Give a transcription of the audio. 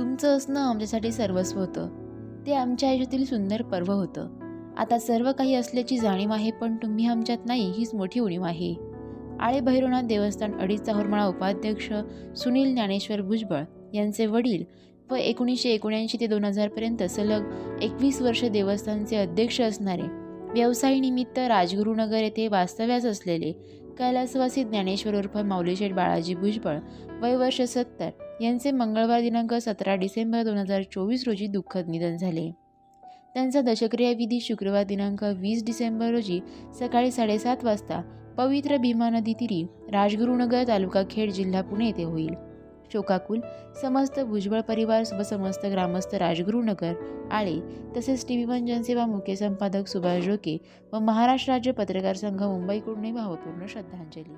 तुमचं असणं आमच्यासाठी सर्वस्व होतं. ते आमच्या आयुष्यातील सुंदर पर्व होतं. आता सर्व काही असल्याची जाणीव आहे पण तुम्ही आमच्यात नाही हीच मोठी उणीव आहे. आळे भैरवनाथ देवस्थान अडीच चाहूरमाळा उपाध्यक्ष सुनील ज्ञानेश्वर भुजबळ यांचे वडील व एकोणीसशे एकोणऐंशी ते दोन हजारपर्यंत सलग एकवीस वर्ष देवस्थानचे अध्यक्ष असणारे व्यवसायनिमित्त राजगुरुनगर येथे वास्तव्यास असलेले कैलासवासी ज्ञानेश्वर उर्फ माऊलीशेठ बाळाजी भुजबळ वय वर्ष सत्तर यांचे मंगळवार दिनांक सतरा डिसेंबर दोन हजार चोवीस रोजी दुःखद निधन झाले. त्यांचा दशक्रियाविधी शुक्रवार दिनांक वीस डिसेंबर रोजी सकाळी साडेसात वाजता पवित्र भीमा नदी तिरी राजगुरुनगर तालुका खेड जिल्हा पुणे येथे होईल. शोकाकुल समस्त भुजबळ परिवार व समस्त ग्रामस्थ राजगुरुनगर आळे तसेच टी व्ही वन जनसेवा मुख्य संपादक सुभाष जोके व महाराष्ट्र राज्य पत्रकार संघ मुंबईकडूनही भावपूर्ण श्रद्धांजली.